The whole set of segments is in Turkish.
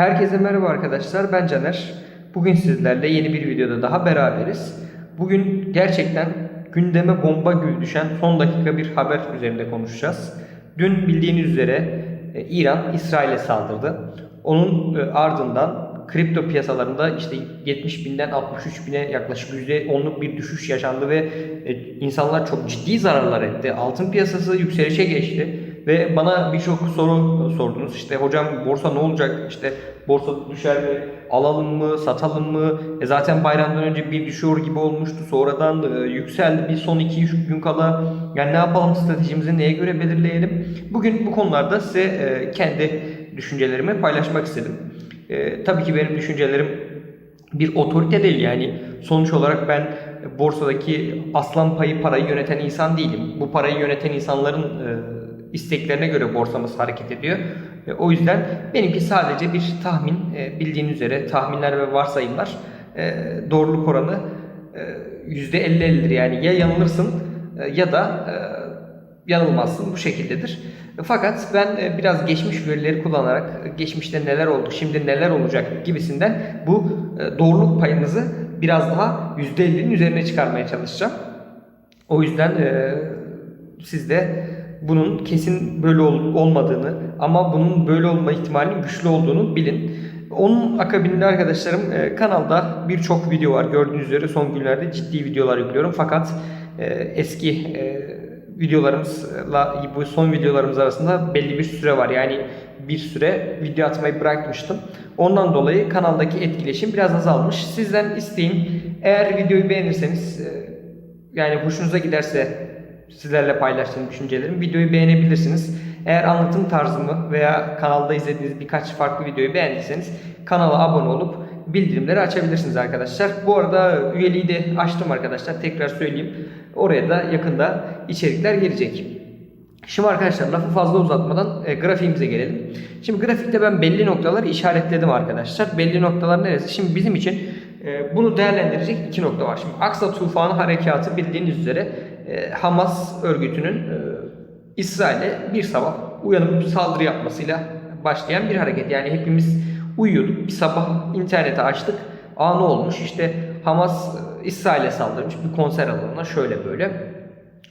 Herkese merhaba arkadaşlar. Ben Caner. Bugün sizlerle yeni bir videoda daha beraberiz. Bugün gerçekten gündeme bomba gibi düşen son dakika bir haber üzerinde konuşacağız. Dün bildiğiniz üzere e, İran İsrail'e saldırdı. Onun e, ardından kripto piyasalarında işte 70 binden 63 bine yaklaşık %10'luk bir düşüş yaşandı ve e, insanlar çok ciddi zararlar etti. Altın piyasası yükselişe geçti. Ve bana birçok soru sordunuz. İşte hocam borsa ne olacak? İşte borsa düşer mi? Alalım mı? Satalım mı? E zaten bayramdan önce bir düşüyor gibi olmuştu. Sonradan e, yükseldi. Bir son 2-3 gün kala. Yani ne yapalım? Stratejimizi neye göre belirleyelim? Bugün bu konularda size e, kendi düşüncelerimi paylaşmak istedim. E, tabii ki benim düşüncelerim bir otorite değil yani sonuç olarak ben borsadaki aslan payı parayı yöneten insan değilim. Bu parayı yöneten insanların e, isteklerine göre borsamız hareket ediyor. E, o yüzden benimki sadece bir tahmin. E, bildiğiniz üzere tahminler ve varsayımlar e, doğruluk oranı e, %50-50'dir. Yani ya yanılırsın e, ya da e, yanılmazsın bu şekildedir. Fakat ben e, biraz geçmiş verileri kullanarak e, geçmişte neler oldu, şimdi neler olacak gibisinden bu e, doğruluk payınızı biraz daha %50'nin üzerine çıkarmaya çalışacağım. O yüzden e, siz de bunun kesin böyle ol- olmadığını ama bunun böyle olma ihtimalinin güçlü olduğunu bilin. Onun akabinde arkadaşlarım e, kanalda birçok video var. Gördüğünüz üzere son günlerde ciddi videolar yüklüyorum. Fakat e, eski e, videolarımızla bu son videolarımız arasında belli bir süre var. Yani bir süre video atmayı bırakmıştım. Ondan dolayı kanaldaki etkileşim biraz azalmış. Sizden isteğim eğer videoyu beğenirseniz e, yani hoşunuza giderse sizlerle paylaştığım düşüncelerimi videoyu beğenebilirsiniz. Eğer anlatım tarzımı veya kanalda izlediğiniz birkaç farklı videoyu beğendiyseniz kanala abone olup bildirimleri açabilirsiniz arkadaşlar. Bu arada üyeliği de açtım arkadaşlar. Tekrar söyleyeyim. Oraya da yakında içerikler gelecek. Şimdi arkadaşlar lafı fazla uzatmadan e, grafiğimize gelelim. Şimdi grafikte ben belli noktaları işaretledim arkadaşlar. Belli noktalar neresi? Şimdi bizim için e, bunu değerlendirecek iki nokta var. Şimdi Aksa Tufanı Harekatı bildiğiniz üzere e, Hamas örgütünün e, İsrail'e bir sabah uyanıp saldırı yapmasıyla başlayan bir hareket. Yani hepimiz uyuyorduk. Bir sabah interneti açtık. Aa ne olmuş? İşte Hamas e, İsrail'e saldırmış bir konser alanına şöyle böyle.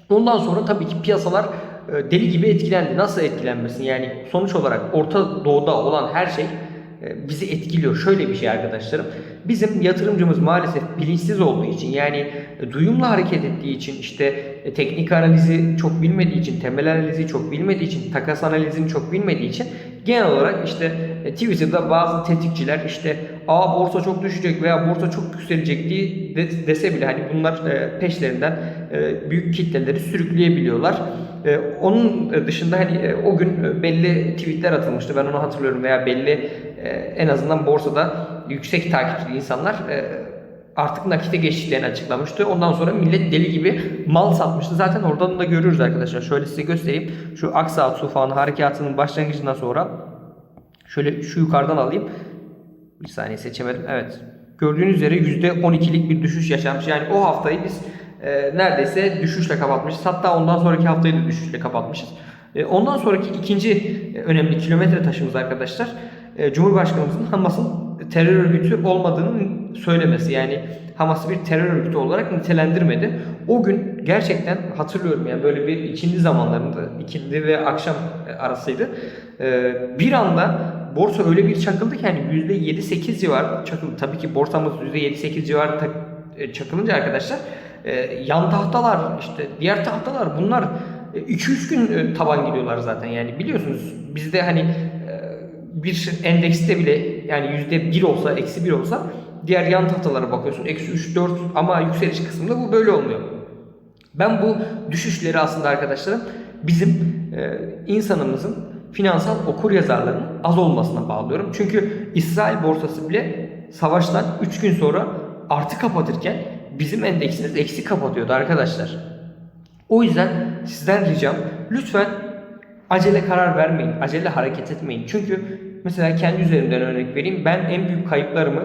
Ondan sonra tabii ki piyasalar deli gibi etkilendi. Nasıl etkilenmesin? Yani sonuç olarak Orta Doğu'da olan her şey bizi etkiliyor. Şöyle bir şey arkadaşlarım. Bizim yatırımcımız maalesef bilinçsiz olduğu için yani e, duyumla hareket ettiği için işte e, teknik analizi çok bilmediği için, temel analizi çok bilmediği için, takas analizini çok bilmediği için genel olarak işte e, Twitter'da bazı tetikçiler işte aa borsa çok düşecek veya borsa çok yükselecek diye de- dese bile hani bunlar e, peşlerinden e, büyük kitleleri sürükleyebiliyorlar. E, Onun dışında hani e, o gün e, belli tweetler atılmıştı ben onu hatırlıyorum veya belli en azından borsada yüksek takipçili insanlar artık nakite geçtiklerini açıklamıştı. Ondan sonra millet deli gibi mal satmıştı. Zaten oradan da görüyoruz arkadaşlar. Şöyle size göstereyim. Şu Aksa Tufan harekatının başlangıcından sonra şöyle şu yukarıdan alayım. Bir saniye seçemedim. Evet. Gördüğünüz üzere %12'lik bir düşüş yaşanmış. Yani o haftayı biz e, neredeyse düşüşle kapatmışız. Hatta ondan sonraki haftayı da düşüşle kapatmışız. E, ondan sonraki ikinci önemli kilometre taşımız arkadaşlar e, Cumhurbaşkanımızın Hamas'ın terör örgütü olmadığını söylemesi. Yani Hamas'ı bir terör örgütü olarak nitelendirmedi. O gün gerçekten hatırlıyorum yani böyle bir ikindi zamanlarında, ikindi ve akşam e, arasıydı. E, bir anda borsa öyle bir çakıldı ki yani %7-8 civarı çakıldı. Tabii ki borsamız %7-8 civarı tak- e, çakılınca arkadaşlar yan tahtalar işte diğer tahtalar bunlar 2-3 gün taban gidiyorlar zaten yani biliyorsunuz bizde hani bir endekste bile yani yüzde bir olsa eksi bir olsa diğer yan tahtalara bakıyorsun eksi 3 4 ama yükseliş kısmında bu böyle olmuyor. Ben bu düşüşleri aslında arkadaşlarım bizim e, insanımızın finansal okur yazarlarının az olmasına bağlıyorum. Çünkü İsrail borsası bile savaştan 3 gün sonra artı kapatırken bizim endeksimiz eksi kapatıyordu arkadaşlar. O yüzden sizden ricam lütfen acele karar vermeyin, acele hareket etmeyin. Çünkü mesela kendi üzerimden örnek vereyim. Ben en büyük kayıplarımı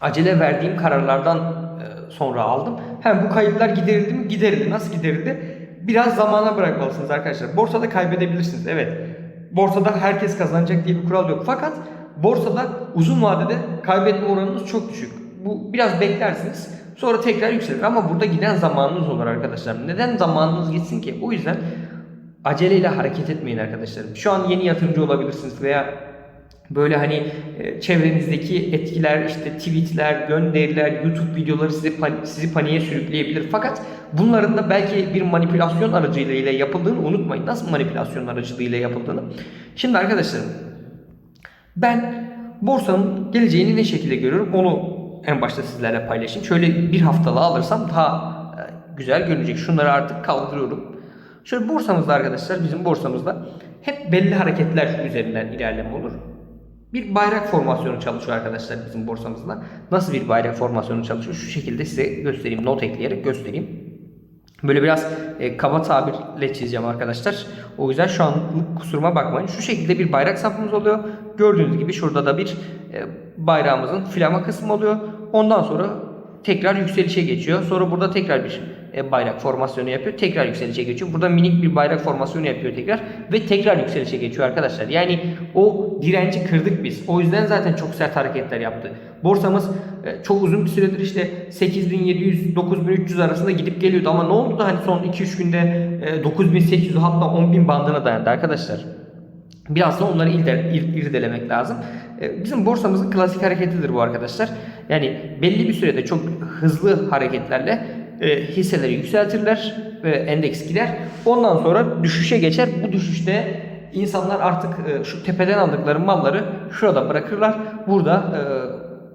acele verdiğim kararlardan e, sonra aldım. Hem bu kayıplar giderildi mi? Giderildi. Nasıl giderildi? Biraz zamana bırakmalısınız arkadaşlar. Borsada kaybedebilirsiniz. Evet. Borsada herkes kazanacak diye bir kural yok. Fakat borsada uzun vadede kaybetme oranınız çok düşük. Bu biraz beklersiniz. Sonra tekrar yükselir ama burada giden zamanınız olur arkadaşlar. Neden zamanınız gitsin ki? O yüzden aceleyle hareket etmeyin arkadaşlarım. Şu an yeni yatırımcı olabilirsiniz veya böyle hani e, çevrenizdeki etkiler işte tweetler, gönderiler, YouTube videoları sizi sizi paniğe sürükleyebilir. Fakat bunların da belki bir manipülasyon aracılığıyla yapıldığını unutmayın. Nasıl manipülasyon aracılığıyla yapıldığını. Şimdi arkadaşlarım ben borsanın geleceğini ne şekilde görüyorum onu en başta sizlerle paylaşayım. Şöyle bir haftalığı alırsam daha e, güzel görünecek. Şunları artık kaldırıyorum. Şöyle borsamızda arkadaşlar bizim borsamızda hep belli hareketler üzerinden ilerleme olur. Bir bayrak formasyonu çalışıyor arkadaşlar bizim borsamızda. Nasıl bir bayrak formasyonu çalışıyor? Şu şekilde size göstereyim. Not ekleyerek göstereyim. Böyle biraz e, kaba tabirle çizeceğim arkadaşlar. O yüzden şu anlık kusuruma bakmayın. Şu şekilde bir bayrak safımız oluyor. Gördüğünüz gibi şurada da bir e, bayrağımızın flama kısmı oluyor. Ondan sonra tekrar yükselişe geçiyor. Sonra burada tekrar bir e, bayrak formasyonu yapıyor. Tekrar yükselişe geçiyor. Burada minik bir bayrak formasyonu yapıyor tekrar. Ve tekrar yükselişe geçiyor arkadaşlar. Yani o direnci kırdık biz. O yüzden zaten çok sert hareketler yaptı. Borsamız e, çok uzun bir süredir işte 8700-9300 arasında gidip geliyordu. Ama ne oldu da hani son 2-3 günde e, 9800 hatta 10.000 bandına dayandı arkadaşlar. Biraz da onları irde- ir- irdelemek lazım. E, Bizim borsamızın klasik hareketidir bu arkadaşlar. Yani belli bir sürede çok hızlı hareketlerle e, hisseleri yükseltirler ve endeks gider. Ondan sonra düşüşe geçer. Bu düşüşte insanlar artık e, şu tepeden aldıkları malları şurada bırakırlar. Burada e,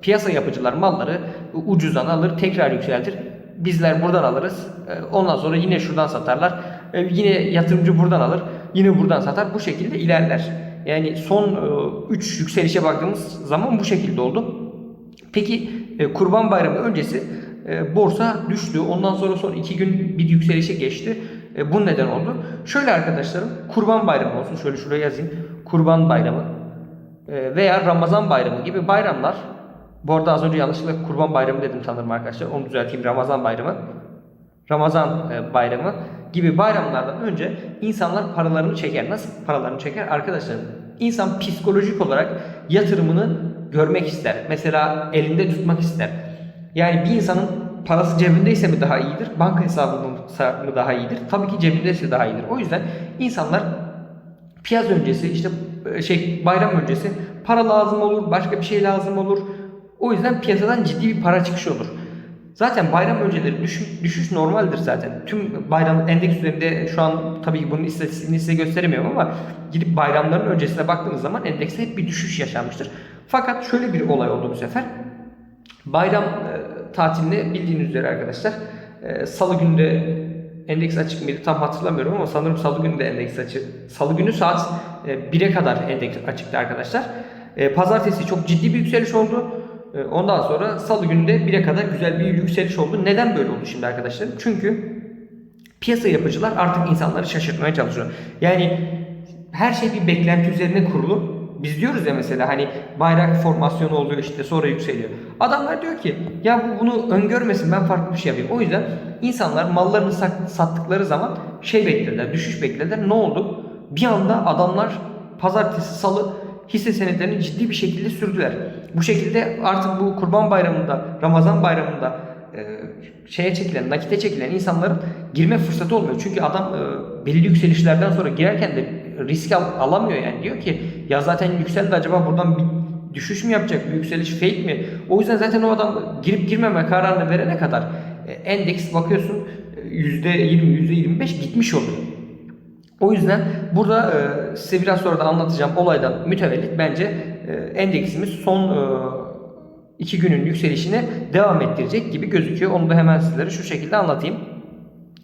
piyasa yapıcılar malları ucuzdan alır, tekrar yükseltir. Bizler buradan alırız. E, Ondan sonra yine şuradan satarlar. E, Yine yatırımcı buradan alır. Yine buradan satar. Bu şekilde ilerler. Yani son 3 yükselişe baktığımız zaman bu şekilde oldu. Peki e, Kurban Bayramı öncesi e, borsa düştü. Ondan sonra son 2 gün bir yükselişe geçti. E, bu neden oldu? Şöyle arkadaşlarım Kurban Bayramı olsun. Şöyle şuraya yazayım. Kurban Bayramı e, veya Ramazan Bayramı gibi bayramlar. Bu arada az önce yanlışlıkla Kurban Bayramı dedim sanırım arkadaşlar. Onu düzelteyim. Ramazan Bayramı. Ramazan e, bayramı gibi bayramlardan önce insanlar paralarını çeker. Nasıl paralarını çeker? Arkadaşlarım insan psikolojik olarak yatırımını görmek ister. Mesela elinde tutmak ister. Yani bir insanın parası cebindeyse mi daha iyidir? Banka hesabında mı daha iyidir? Tabii ki cebindeyse daha iyidir. O yüzden insanlar piyaz öncesi işte e, şey bayram öncesi para lazım olur, başka bir şey lazım olur. O yüzden piyasadan ciddi bir para çıkışı olur. Zaten bayram önceleri düşüş, düşüş normaldir zaten. Tüm bayram endeks üzerinde şu an tabii ki bunun istatistiğini size gösteremiyorum ama gidip bayramların öncesine baktığınız zaman endekste hep bir düşüş yaşanmıştır. Fakat şöyle bir olay oldu bu sefer. Bayram e, tatilini bildiğiniz üzere arkadaşlar e, salı günü de endeks açık mıydı tam hatırlamıyorum ama sanırım salı günü de endeks açık. Salı günü saat e, 1'e kadar endeks açıktı arkadaşlar. E, pazartesi çok ciddi bir yükseliş oldu. E, ondan sonra salı günü de 1'e kadar güzel bir yükseliş oldu. Neden böyle oldu şimdi arkadaşlar? Çünkü piyasa yapıcılar artık insanları şaşırtmaya çalışıyor. Yani her şey bir beklenti üzerine kurulu. Biz diyoruz ya mesela hani bayrak formasyonu oluyor işte sonra yükseliyor. Adamlar diyor ki ya bu bunu öngörmesin ben farklı bir şey yapayım. O yüzden insanlar mallarını sattıkları zaman şey beklediler, düşüş beklediler. Ne oldu? Bir anda adamlar pazartesi, salı hisse senetlerini ciddi bir şekilde sürdüler. Bu şekilde artık bu Kurban Bayramı'nda, Ramazan Bayramı'nda e, şeye çekilen, nakite çekilen insanların girme fırsatı olmuyor. Çünkü adam e, belli yükselişlerden sonra girerken de risk al- alamıyor yani. Diyor ki ya zaten yükseldi acaba buradan bir düşüş mü yapacak, bir yükseliş fake mi? O yüzden zaten o adam girip girmeme kararını verene kadar e, endeks bakıyorsun e, %20, %25 gitmiş oluyor. O yüzden burada e, size biraz sonra da anlatacağım olaydan mütevellit bence e, endeksimiz son e, iki günün yükselişine devam ettirecek gibi gözüküyor. Onu da hemen sizlere şu şekilde anlatayım.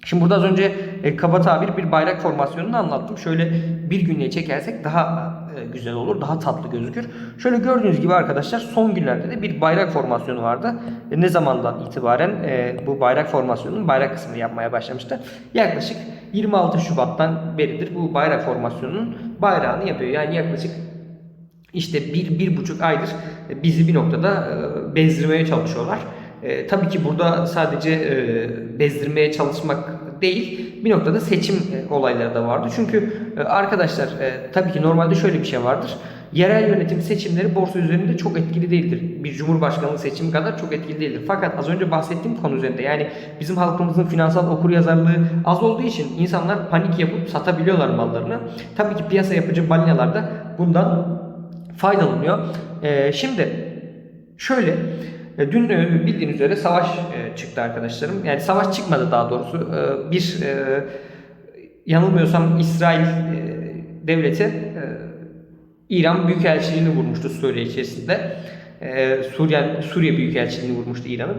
Şimdi burada az önce e, kaba tabir bir bayrak formasyonunu anlattım. Şöyle bir günlüğe çekersek daha e, güzel olur, daha tatlı gözükür. Şöyle gördüğünüz gibi arkadaşlar son günlerde de bir bayrak formasyonu vardı. E, ne zamandan itibaren e, bu bayrak formasyonunun bayrak kısmını yapmaya başlamıştı? Yaklaşık 26 Şubat'tan beridir bu bayrak formasyonunun bayrağını yapıyor. Yani yaklaşık işte bir, bir buçuk aydır bizi bir noktada e, bezdirmeye çalışıyorlar. E, tabii ki burada sadece e, bezdirmeye çalışmak değil, bir noktada seçim e, olayları da vardı. Çünkü e, arkadaşlar e, tabii ki normalde şöyle bir şey vardır. Yerel yönetim seçimleri borsa üzerinde çok etkili değildir. Bir cumhurbaşkanlığı seçimi kadar çok etkili değildir. Fakat az önce bahsettiğim konu üzerinde yani bizim halkımızın finansal okuryazarlığı az olduğu için insanlar panik yapıp satabiliyorlar mallarını. Tabii ki piyasa yapıcı balinalar da bundan faydalanıyor. Ee, şimdi şöyle Dün e, bildiğiniz üzere savaş e, çıktı arkadaşlarım. Yani savaş çıkmadı daha doğrusu. E, Bir e, yanılmıyorsam İsrail e, devleti e, İran Büyükelçiliğini vurmuştu Suriye içerisinde. E, Suriye, Suriye Büyükelçiliğini vurmuştu İran'ın.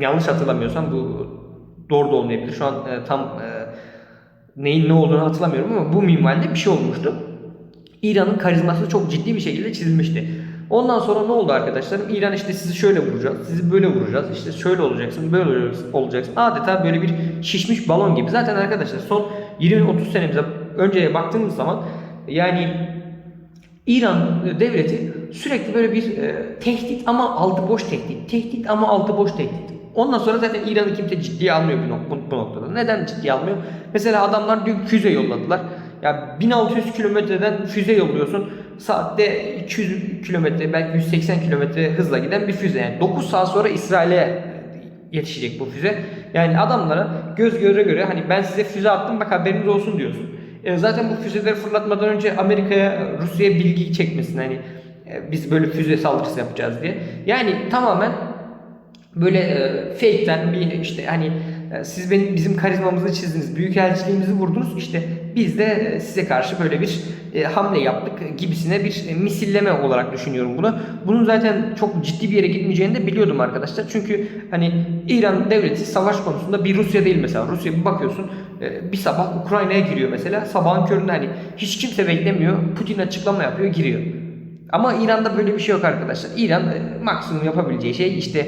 Yanlış hatırlamıyorsam bu doğru da olmayabilir. Şu an e, tam e, neyin ne olduğunu hatırlamıyorum ama bu minvalde bir şey olmuştu. İran'ın karizması çok ciddi bir şekilde çizilmişti. Ondan sonra ne oldu arkadaşlarım? İran işte sizi şöyle vuracağız, sizi böyle vuracağız, işte şöyle olacaksın, böyle olacaksın-. Adeta böyle bir şişmiş balon gibi. Zaten arkadaşlar son 20-30 senemize önceye baktığımız zaman yani İran devleti sürekli böyle bir e, tehdit ama altı boş tehdit. Tehdit ama altı boş tehdit. Ondan sonra zaten İran'ı kimse ciddiye almıyor bu, nok- bu noktada. Neden ciddiye almıyor? Mesela adamlar dün füze yolladılar. Ya 1600 kilometreden füze yolluyorsun. Saatte 200 kilometre belki 180 kilometre hızla giden bir füze. Yani 9 saat sonra İsrail'e yetişecek bu füze. Yani adamlara göz göre göre hani ben size füze attım bak haberiniz olsun diyorsun. E, zaten bu füzeleri fırlatmadan önce Amerika'ya, Rusya'ya bilgi çekmesin hani e, biz böyle füze saldırısı yapacağız diye. Yani tamamen böyle e, fake'ten bir işte hani e, siz benim bizim karizmamızı çizdiniz, büyükelçiliğimizi vurdunuz işte biz de size karşı böyle bir e, hamle yaptık gibisine bir e, misilleme olarak düşünüyorum bunu. Bunun zaten çok ciddi bir yere gitmeyeceğini de biliyordum arkadaşlar. Çünkü hani İran devleti savaş konusunda bir Rusya değil mesela. Rusya bir bakıyorsun e, bir sabah Ukrayna'ya giriyor mesela. Sabahın köründe hani hiç kimse beklemiyor. Putin açıklama yapıyor, giriyor. Ama İran'da böyle bir şey yok arkadaşlar. İran maksimum yapabileceği şey işte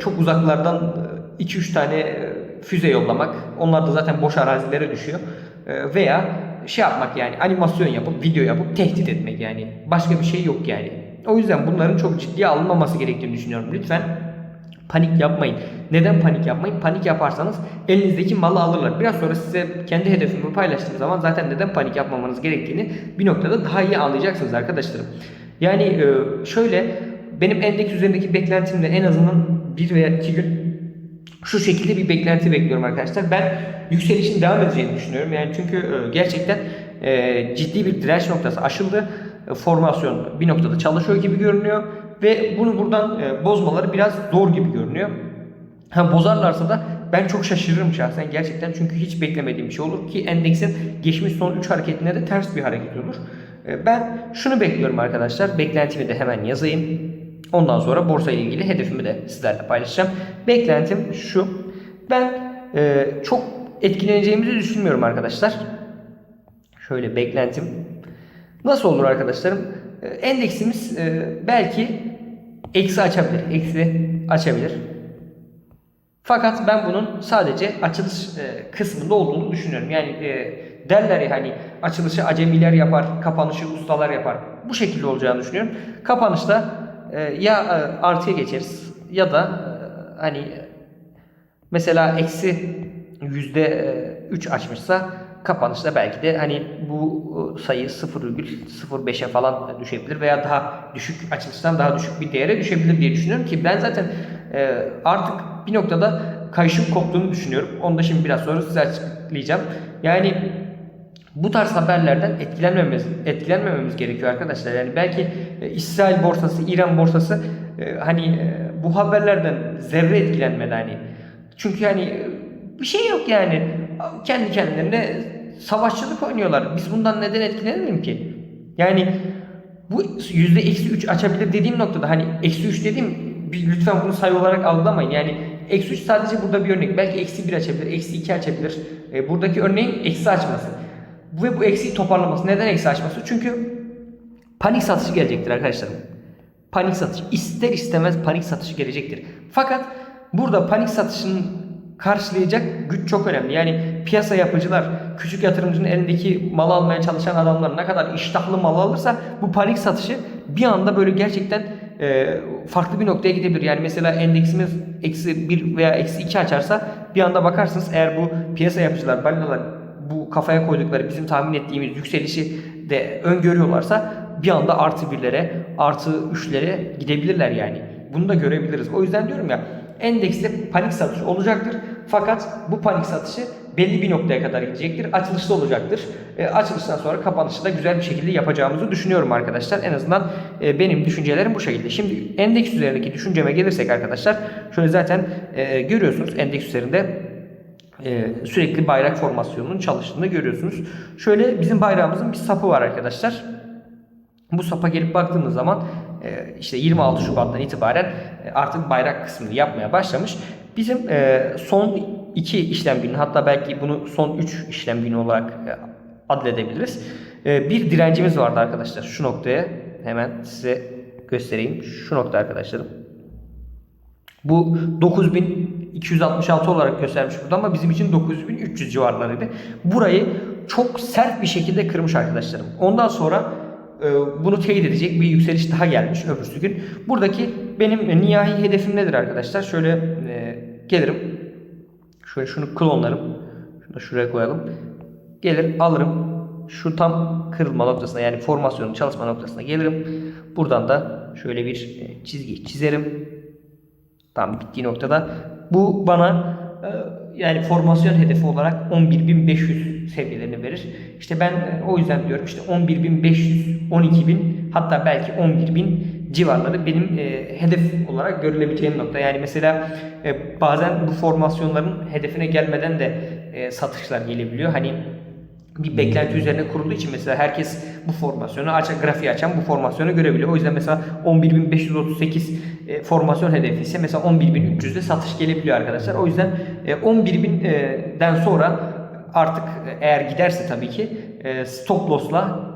çok uzaklardan 2-3 tane füze yollamak. Onlar da zaten boş arazilere düşüyor. E, veya şey yapmak yani animasyon yapıp video yapıp tehdit etmek yani. Başka bir şey yok yani. O yüzden bunların çok ciddiye alınmaması gerektiğini düşünüyorum. Lütfen panik yapmayın. Neden panik yapmayın? Panik yaparsanız elinizdeki malı alırlar. Biraz sonra size kendi hedefimi paylaştığım zaman zaten neden panik yapmamanız gerektiğini bir noktada daha iyi anlayacaksınız arkadaşlarım. Yani e, şöyle benim endeks üzerindeki beklentimde en azından bir veya iki gün şu şekilde bir beklenti bekliyorum arkadaşlar. Ben yükselişin devam edeceğini düşünüyorum. Yani çünkü e, gerçekten e, ciddi bir direnç noktası aşıldı. E, Formasyon bir noktada çalışıyor gibi görünüyor ve bunu buradan bozmaları biraz zor gibi görünüyor. Ha bozarlarsa da ben çok şaşırırım şahsen gerçekten çünkü hiç beklemediğim bir şey olur ki endeksin geçmiş son 3 hareketine de ters bir hareket olur. Ben şunu bekliyorum arkadaşlar. Beklentimi de hemen yazayım. Ondan sonra borsa ile ilgili hedefimi de sizlerle paylaşacağım. Beklentim şu. Ben e, çok etkileneceğimizi düşünmüyorum arkadaşlar. Şöyle beklentim. Nasıl olur arkadaşlarım? E, Endeksimiz e, belki eksi açabilir. Eksi açabilir. Fakat ben bunun sadece açılış e, kısmında olduğunu düşünüyorum. Yani e, derler ya hani açılışı acemiler yapar, kapanışı ustalar yapar. Bu şekilde olacağını düşünüyorum. Kapanışta ya e, artıya geçeriz ya da e, hani mesela eksi yüzde e, üç açmışsa kapanışta belki de hani bu sayı 0,05'e falan düşebilir veya daha düşük açılıştan daha düşük bir değere düşebilir diye düşünüyorum ki ben zaten artık bir noktada kayışım koptuğunu düşünüyorum. Onu da şimdi biraz sonra size açıklayacağım. Yani bu tarz haberlerden etkilenmememiz, etkilenmememiz gerekiyor arkadaşlar. Yani belki e, İsrail borsası, İran borsası e, hani e, bu haberlerden zerre etkilenmedi hani. Çünkü hani bir şey yok yani. Kendi kendilerine savaşçılık oynuyorlar. Biz bundan neden etkilenelim ki? Yani bu yüzde eksi 3 açabilir dediğim noktada hani eksi 3 dediğim lütfen bunu sayı olarak algılamayın. Yani eksi 3 sadece burada bir örnek. Belki eksi 1 açabilir, eksi 2 açabilir. E, buradaki örneğin eksi açması. Ve bu eksiği toparlaması. Neden eksi açması? Çünkü panik satışı gelecektir arkadaşlarım. Panik satışı. ister istemez panik satışı gelecektir. Fakat burada panik satışının karşılayacak güç çok önemli. Yani piyasa yapıcılar, küçük yatırımcının elindeki mal almaya çalışan adamlar ne kadar iştahlı mal alırsa bu panik satışı bir anda böyle gerçekten e, farklı bir noktaya gidebilir. Yani mesela endeksimiz eksi 1 veya eksi 2 açarsa bir anda bakarsınız eğer bu piyasa yapıcılar, balinalar bu kafaya koydukları bizim tahmin ettiğimiz yükselişi de öngörüyorlarsa bir anda artı birlere, artı üçlere gidebilirler yani. Bunu da görebiliriz. O yüzden diyorum ya endekste panik satış olacaktır. Fakat bu panik satışı belli bir noktaya kadar gidecektir. Açılışta olacaktır. E, açılıştan sonra kapanışı da güzel bir şekilde yapacağımızı düşünüyorum arkadaşlar. En azından e, benim düşüncelerim bu şekilde. Şimdi endeks üzerindeki düşünceme gelirsek arkadaşlar şöyle zaten e, görüyorsunuz endeks üzerinde e, sürekli bayrak formasyonunun çalıştığını görüyorsunuz. Şöyle bizim bayrağımızın bir sapı var arkadaşlar. Bu sapa gelip baktığımız zaman e, işte 26 Şubat'tan itibaren e, artık bayrak kısmını yapmaya başlamış. Bizim e, son iki işlem günü hatta belki bunu son 3 işlem günü olarak e, adledebiliriz. E, bir direncimiz vardı arkadaşlar şu noktaya. Hemen size göstereyim. Şu nokta arkadaşlarım. Bu 9266 olarak göstermiş burada ama bizim için 9300 civarlarıydı. Burayı çok sert bir şekilde kırmış arkadaşlarım. Ondan sonra e, bunu teyit edecek bir yükseliş daha gelmiş öbürsü gün. Buradaki benim nihai hedefim nedir arkadaşlar? Şöyle e, gelirim. Şöyle şunu klonlarım. Şunu da şuraya koyalım. Gelir alırım. Şu tam kırılma noktasına yani formasyonun çalışma noktasına gelirim. Buradan da şöyle bir e, çizgi çizerim. Tam bittiği noktada. Bu bana e, yani formasyon hedefi olarak 11.500 seviyelerini verir. İşte ben e, o yüzden diyorum işte 11.500, 12.000 hatta belki 11.000 civarları benim e, hedef olarak görülebileceğim nokta. Yani mesela bazen bu formasyonların hedefine gelmeden de satışlar gelebiliyor. Hani bir beklenti üzerine kurulduğu için mesela herkes bu formasyonu açan grafiği açan bu formasyonu görebiliyor. O yüzden mesela 11.538 e, formasyon hedefi ise mesela 11.300'de satış gelebiliyor arkadaşlar. O yüzden e, 11.000'den sonra artık e, eğer giderse tabii ki e, stop loss'la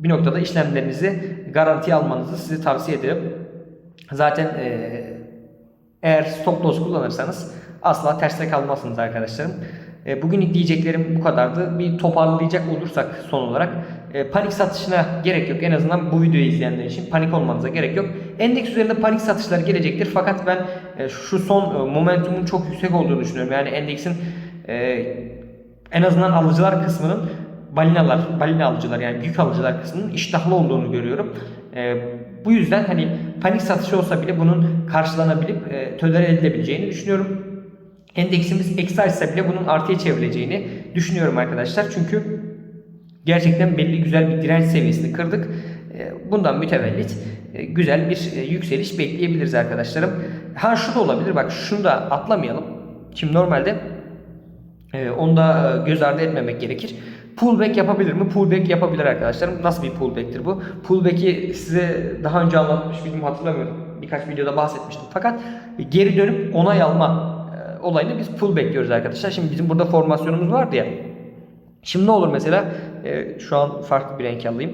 bir noktada işlemlerinizi garantiye almanızı size tavsiye ederim. Zaten e, eğer stop loss kullanırsanız asla terste kalmazsınız arkadaşlarım. E, Bugün diyeceklerim bu kadardı. Bir toparlayacak olursak son olarak e, panik satışına gerek yok. En azından bu videoyu izleyenler için panik olmanıza gerek yok. Endeks üzerinde panik satışlar gelecektir. Fakat ben e, şu son momentumun çok yüksek olduğunu düşünüyorum. Yani endeksin en azından alıcılar kısmının balinalar, balina alıcılar yani büyük alıcılar kısmının iştahlı olduğunu görüyorum. Bu yüzden hani panik satışı olsa bile bunun karşılanabilip e, tolere edilebileceğini düşünüyorum. Endeksimiz eksi açsa bile bunun artıya çevrileceğini düşünüyorum arkadaşlar. Çünkü gerçekten belli güzel bir direnç seviyesini kırdık. E, Bundan mütevellit e, güzel bir e, yükseliş bekleyebiliriz arkadaşlarım. Ha şu da olabilir bak şunu da atlamayalım. Şimdi normalde ee, onu da e, göz ardı etmemek gerekir. Pullback yapabilir mi? Pullback yapabilir arkadaşlarım. Nasıl bir pullback'tir bu? Pullback'i size daha önce anlatmış mıydım hatırlamıyorum. Birkaç videoda bahsetmiştim. Fakat geri dönüp onay alma e, olayını biz pullback diyoruz arkadaşlar. Şimdi bizim burada formasyonumuz vardı ya. Şimdi ne olur mesela? e, şu an farklı bir renk alayım.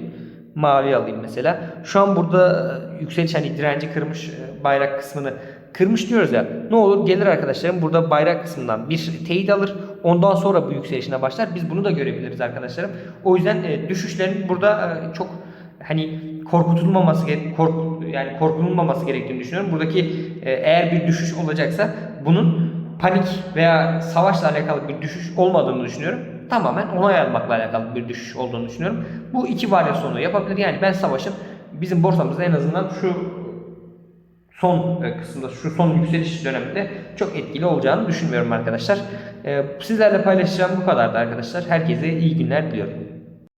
Mavi alayım mesela. Şu an burada e, yükseliş hani direnci kırmış e, bayrak kısmını kırmış diyoruz ya. Ne olur gelir arkadaşlarım burada bayrak kısmından bir teyit alır. Ondan sonra bu yükselişine başlar. Biz bunu da görebiliriz arkadaşlarım. O yüzden e, düşüşlerin burada e, çok hani korkutulmaması gere- korku yani korkulmaması gerektiğini düşünüyorum. Buradaki e, eğer bir düşüş olacaksa bunun panik veya savaşla alakalı bir düşüş olmadığını düşünüyorum. Tamamen onay almakla alakalı bir düşüş olduğunu düşünüyorum. Bu iki varyasyonu yapabilir. Yani ben savaşın bizim borsamızda en azından şu son e, kısımda şu son yükseliş döneminde çok etkili olacağını düşünmüyorum arkadaşlar. E, Sizlerle paylaşacağım bu kadardı arkadaşlar. Herkese iyi günler diliyorum.